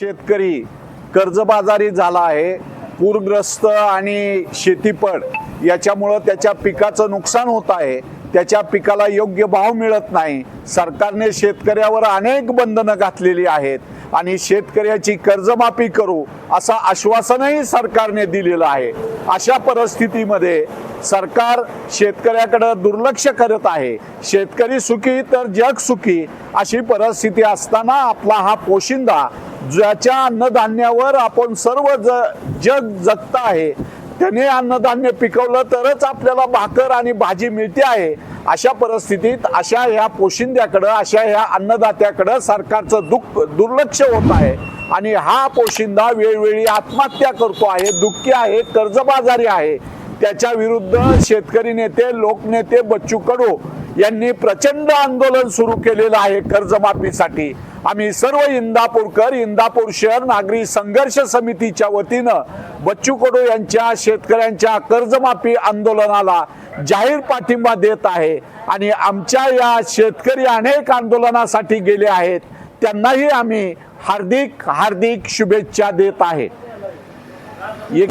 शेतकरी कर्जबाजारी झाला आहे पूरग्रस्त आणि शेतीपड याच्यामुळं त्याच्या पिकाचं नुकसान होत आहे त्याच्या पिकाला योग्य भाव मिळत नाही. सरकारने शेतकऱ्यावर अनेक बंधनं घातलेली आहेत आणि शेतकऱ्याची कर्जमाफी करू असं आश्वासनही सरकारने दिलेलं आहे. अशा परिस्थितीमध्ये सरकार शेतकऱ्याकडं दुर्लक्ष करत आहे. शेतकरी सुखी तर जग सुखी अशी परिस्थिती असताना आपला हा पोशिंदा ज्याच्या अन्नधान्यावर आपण सर्व ज जग जगत आहे त्याने अन्नधान्य पिकवलं तरच आपल्याला भाकर आणि भाजी मिळते आहे. अशा परिस्थितीत अशा ह्या पोशिंद्याकडं अशा ह्या अन्नदात्याकडं सरकारचं दुःख दुर्लक्ष होत आहे. आणि हा पोशिंदा वेळोवेळी आत्महत्या करतो आहे. दुःखी आहे कर्जबाजारी आहे. त्याच्या विरुद्ध शेतकरी नेते लोकनेते बच्चू कडू यांनी प्रचंड आंदोलन सुरू केलेलं आहे कर्जमाफीसाठी. आम्ही सर्व इंदापूरकर इंदापूर शहर नागरी संघर्ष समितीच्या वतीनं बच्चू कडू यांच्या शेतकऱ्यांच्या कर्जमाफी आंदोलनाला जाहीर पाठिंबा देत आहे आणि आमच्या या शेतकरी अनेक आंदोलनासाठी गेले आहेत त्यांनाही आम्ही हार्दिक हार्दिक शुभेच्छा देत आहे. एक